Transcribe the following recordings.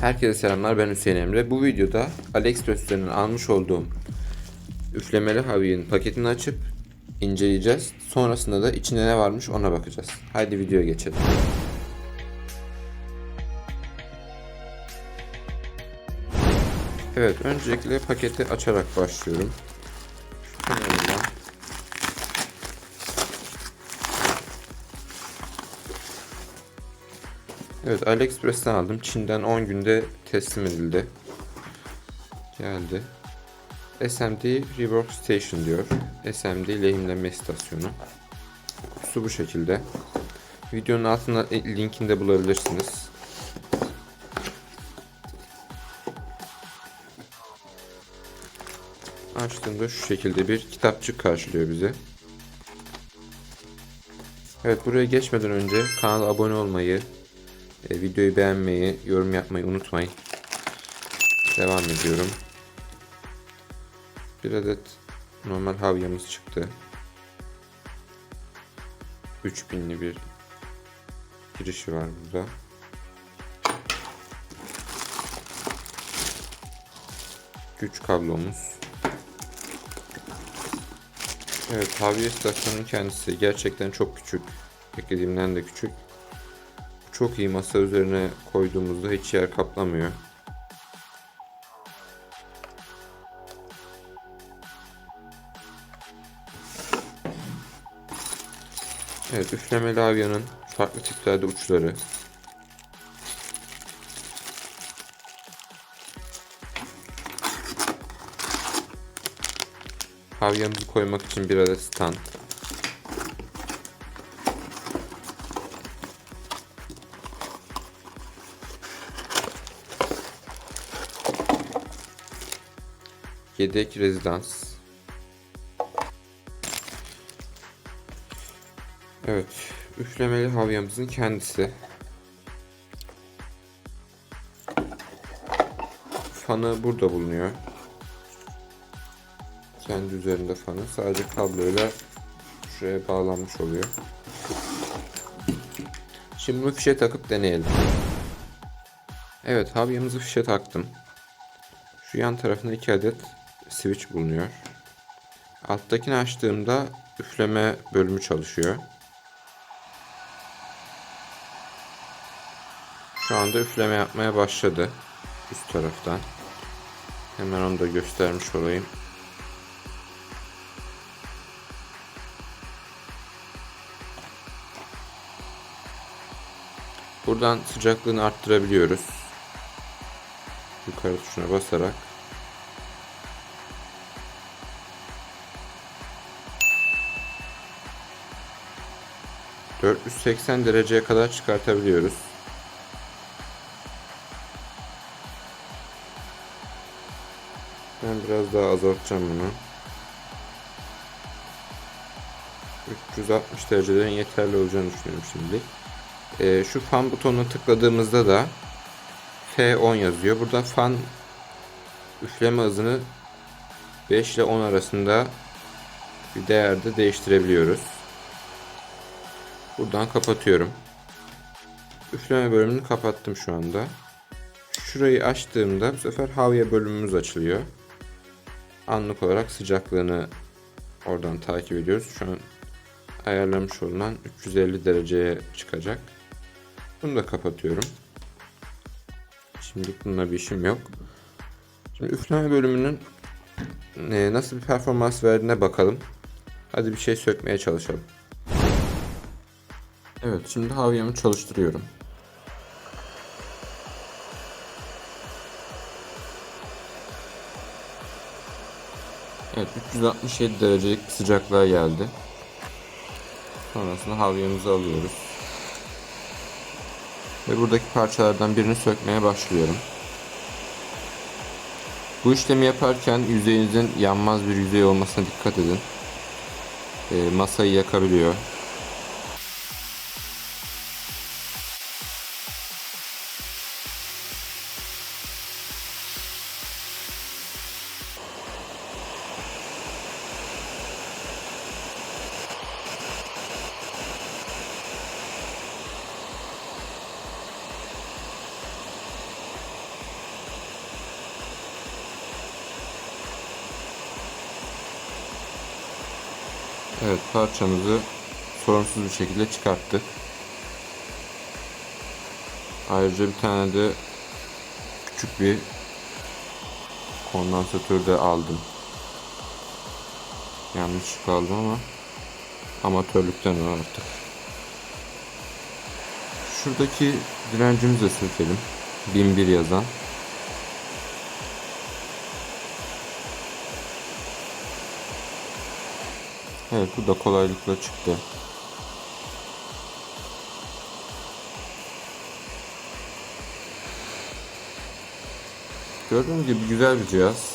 Herkese selamlar ben Hüseyin Emre. Bu videoda AliExpress üzerinden almış olduğum üflemeli havyenin paketini açıp inceleyeceğiz. Sonrasında da içinde ne varmış ona bakacağız. Haydi videoya geçelim. Evet öncelikle paketi açarak başlıyorum. Evet AliExpress'ten aldım. Çin'den 10 günde teslim edildi. Geldi. SMD Rework Station diyor. SMD lehimleme istasyonu. Su bu şekilde. Videonun altında linkini de bulabilirsiniz. Açtığında şu şekilde bir kitapçık karşılıyor bizi. Evet buraya geçmeden önce kanala abone olmayı, e, videoyu beğenmeyi, yorum yapmayı unutmayın. Devam ediyorum. Bir adet normal havyamız çıktı. 3000'li bir girişi var burada. Güç kablomuz. Evet havya istasyonunun kendisi gerçekten çok küçük. Beklediğimden de küçük. Çok iyi masa üzerine koyduğumuzda hiç yer kaplamıyor. Evet üflemeli havyanın farklı tiplerde uçları. Havyamızı koymak için bir adet stand. Yedek rezidans. Evet, üflemeli havyamızın kendisi. Fanı burada bulunuyor. Kendi üzerinde fanı. Sadece kabloyla şuraya bağlanmış oluyor. Şimdi bunu fişe takıp deneyelim. Evet, havyamızı fişe taktım. Şu yan tarafında iki adet switch bulunuyor. Alttakini açtığımda üfleme bölümü çalışıyor. Şu anda üfleme yapmaya başladı. Üst taraftan. Hemen onu da göstermiş olayım. Buradan sıcaklığını arttırabiliyoruz. Yukarı tuşuna basarak. ...480 dereceye kadar çıkartabiliyoruz. Ben biraz daha azaltacağım bunu. 360 derecelerin yeterli olacağını düşünüyorum şimdi. Ee, şu fan butonuna tıkladığımızda da F10 yazıyor. Burada fan üfleme hızını 5 ile 10 arasında bir değerde değiştirebiliyoruz. Buradan kapatıyorum. Üfleme bölümünü kapattım şu anda. Şurayı açtığımda bu sefer havya bölümümüz açılıyor. Anlık olarak sıcaklığını oradan takip ediyoruz. Şu an ayarlamış olunan 350 dereceye çıkacak. Bunu da kapatıyorum. Şimdi bununla bir işim yok. Şimdi üfleme bölümünün e, nasıl bir performans verdiğine bakalım. Hadi bir şey sökmeye çalışalım. Evet şimdi havyamı çalıştırıyorum. Evet 367 derecelik bir sıcaklığa geldi. Sonrasında havyamızı alıyoruz. Ve buradaki parçalardan birini sökmeye başlıyorum. Bu işlemi yaparken yüzeyinizin yanmaz bir yüzey olmasına dikkat edin. E, masayı yakabiliyor. Evet parçamızı sorunsuz bir şekilde çıkarttık. Ayrıca bir tane de küçük bir kondansatör de aldım. Yanlışlıkla aldım ama amatörlükten o artık. Şuradaki direncimizi de sökelim. 1001 yazan. Evet bu da kolaylıkla çıktı. Gördüğünüz gibi güzel bir cihaz.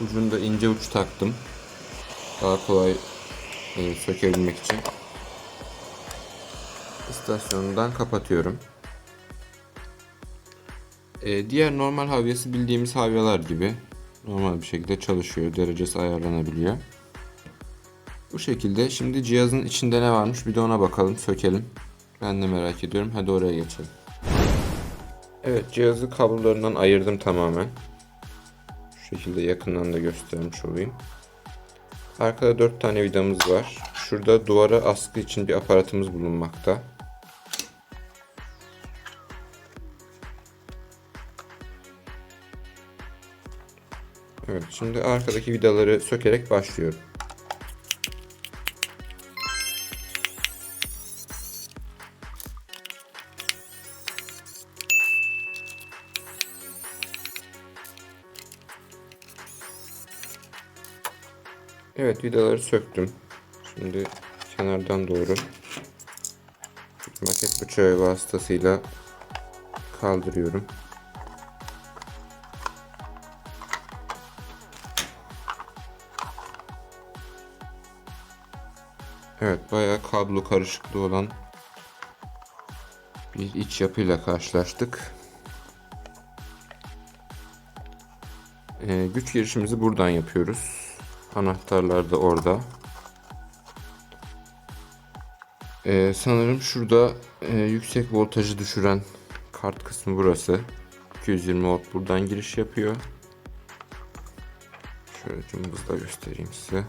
Ucunda ince uç taktım. Daha kolay e, sökebilmek için. İstasyonundan kapatıyorum. E, diğer normal havyası bildiğimiz havyalar gibi normal bir şekilde çalışıyor. Derecesi ayarlanabiliyor. Bu şekilde şimdi cihazın içinde ne varmış bir de ona bakalım sökelim. Ben de merak ediyorum. Hadi oraya geçelim. Evet cihazı kablolarından ayırdım tamamen. Şu şekilde yakından da göstermiş olayım. Arkada 4 tane vidamız var. Şurada duvara askı için bir aparatımız bulunmakta. Evet şimdi arkadaki vidaları sökerek başlıyorum. Evet vidaları söktüm. Şimdi kenardan doğru maket bıçağı vasıtasıyla kaldırıyorum. Evet bayağı kablo karışıklığı olan bir iç yapıyla karşılaştık. Ee, güç girişimizi buradan yapıyoruz. Anahtarlar da orada. Ee, sanırım şurada e, yüksek voltajı düşüren kart kısmı burası. 220 volt buradan giriş yapıyor. Şöyle cımbızla göstereyim size.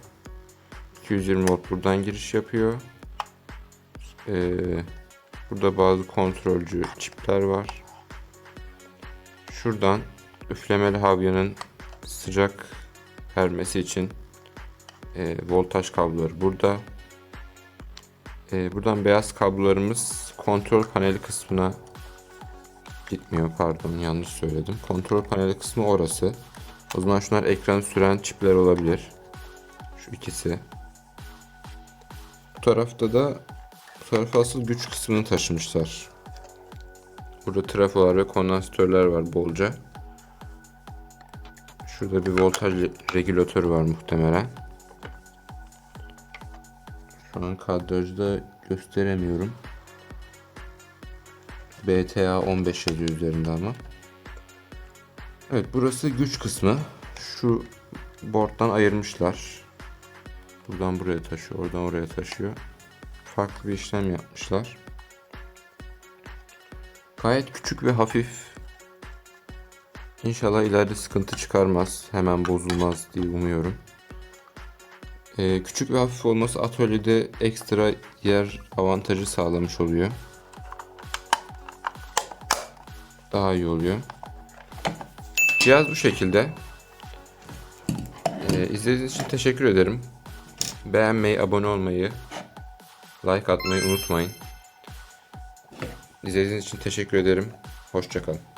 220 volt buradan giriş yapıyor. Ee, burada bazı kontrolcü çipler var. Şuradan üflemeli havyanın sıcak vermesi için e, voltaj kabloları burada. E, buradan beyaz kablolarımız kontrol paneli kısmına gitmiyor pardon yanlış söyledim. Kontrol paneli kısmı orası. O zaman şunlar ekran süren çipler olabilir. Şu ikisi. Bu tarafta da bu tarafa asıl güç kısmını taşımışlar. Burada trafolar ve kondansatörler var bolca. Şurada bir voltaj regülatörü var muhtemelen. Şu an kadrajda gösteremiyorum. BTA 15 yazıyor üzerinde ama. Evet burası güç kısmı. Şu board'dan ayırmışlar. Buradan buraya taşıyor, oradan oraya taşıyor. Farklı bir işlem yapmışlar. Gayet küçük ve hafif. İnşallah ileride sıkıntı çıkarmaz. Hemen bozulmaz diye umuyorum. Ee, küçük ve hafif olması atölyede ekstra yer avantajı sağlamış oluyor. Daha iyi oluyor. Cihaz bu şekilde. Ee, izlediğiniz için teşekkür ederim. Beğenmeyi, abone olmayı, like atmayı unutmayın. İzlediğiniz için teşekkür ederim. Hoşçakalın.